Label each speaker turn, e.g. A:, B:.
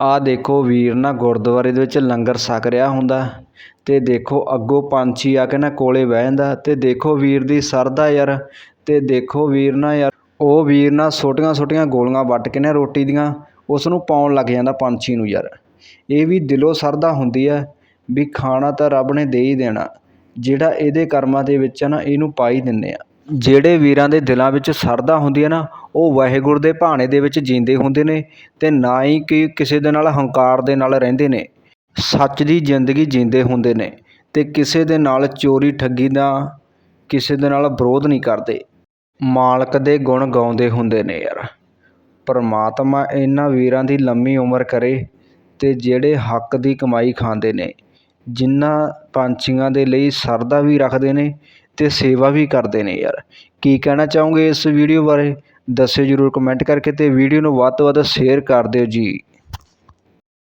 A: ਆਹ ਦੇਖੋ ਵੀਰ, ਨਾ ਗੁਰਦੁਆਰੇ ਦੇ ਵਿੱਚ ਲੰਗਰ ਛਕ ਰਿਹਾ ਹੁੰਦਾ ਅਤੇ ਦੇਖੋ ਅੱਗੋਂ ਪੰਛੀ ਆ ਕੇ ਨਾ ਕੋਲੇ ਬਹਿ ਜਾਂਦਾ ਅਤੇ ਦੇਖੋ ਵੀਰ ਦੀ ਸਰਦਾ ਯਾਰ ਅਤੇ ਦੇਖੋ ਵੀਰ ਨਾ ਯਾਰ, ਉਹ ਵੀਰ ਨਾ ਛੋਟੀਆਂ ਛੋਟੀਆਂ ਗੋਲੀਆਂ ਵੱਟ ਕੇ ਨਾ ਰੋਟੀ ਦੀਆਂ ਉਸ ਨੂੰ ਪਾਉਣ ਲੱਗ ਜਾਂਦਾ ਪੰਛੀ ਨੂੰ ਯਾਰ। ਇਹ ਵੀ ਦਿਲੋਂ ਸਰਦਾ ਹੁੰਦੀ ਹੈ ਵੀ ਖਾਣਾ ਤਾਂ ਰੱਬ ਨੇ ਦੇ ਹੀ ਦੇਣਾ, ਜਿਹੜਾ ਇਹਦੇ ਕਰਮਾਂ ਦੇ ਵਿੱਚ ਆ ਨਾ ਇਹਨੂੰ ਪਾ ਹੀ ਦਿੰਦੇ ਹਾਂ ਜਿਹੜੇ ਵੀਰਾਂ ਦੇ ਦਿਲਾਂ ਵਿੱਚ ਸਰਧਾ ਹੁੰਦੀ ਹੈ ਨਾ, ਉਹ ਵਾਹਿਗੁਰੂ ਦੇ ਭਾਣੇ ਦੇ ਵਿੱਚ ਜੀਂਦੇ ਹੁੰਦੇ ਨੇ ਅਤੇ ਨਾ ਹੀ ਕਿ ਕਿਸੇ ਦੇ ਨਾਲ ਹੰਕਾਰ ਦੇ ਨਾਲ ਰਹਿੰਦੇ ਨੇ। ਸੱਚ ਦੀ ਜ਼ਿੰਦਗੀ ਜੀਂਦੇ ਹੁੰਦੇ ਨੇ ਅਤੇ ਕਿਸੇ ਦੇ ਨਾਲ ਚੋਰੀ ਠੱਗੀ ਦਾ ਕਿਸੇ ਦੇ ਨਾਲ ਵਿਰੋਧ ਨਹੀਂ ਕਰਦੇ। ਮਾਲਕ ਦੇ ਗੁਣ ਗਾਉਂਦੇ ਹੁੰਦੇ ਨੇ ਯਾਰ। ਪਰਮਾਤਮਾ ਇਹਨਾਂ ਵੀਰਾਂ ਦੀ ਲੰਮੀ ਉਮਰ ਕਰੇ ਅਤੇ ਜਿਹੜੇ ਹੱਕ ਦੀ ਕਮਾਈ ਖਾਂਦੇ ਨੇ, ਜਿਨ੍ਹਾਂ ਪੰਛੀਆਂ ਦੇ ਲਈ ਸਰਧਾ ਵੀ ਰੱਖਦੇ ਨੇ ਅਤੇ ਸੇਵਾ ਵੀ ਕਰਦੇ ਨੇ ਯਾਰ। ਕੀ ਕਹਿਣਾ ਚਾਹੋਗੇ ਇਸ ਵੀਡੀਓ ਬਾਰੇ? ਦੱਸਿਓ ਜਰੂਰ ਕਮੈਂਟ ਕਰਕੇ ਅਤੇ ਵੀਡੀਓ ਨੂੰ ਵੱਧ ਤੋਂ ਵੱਧ ਸ਼ੇਅਰ ਕਰ ਦਿਓ ਜੀ।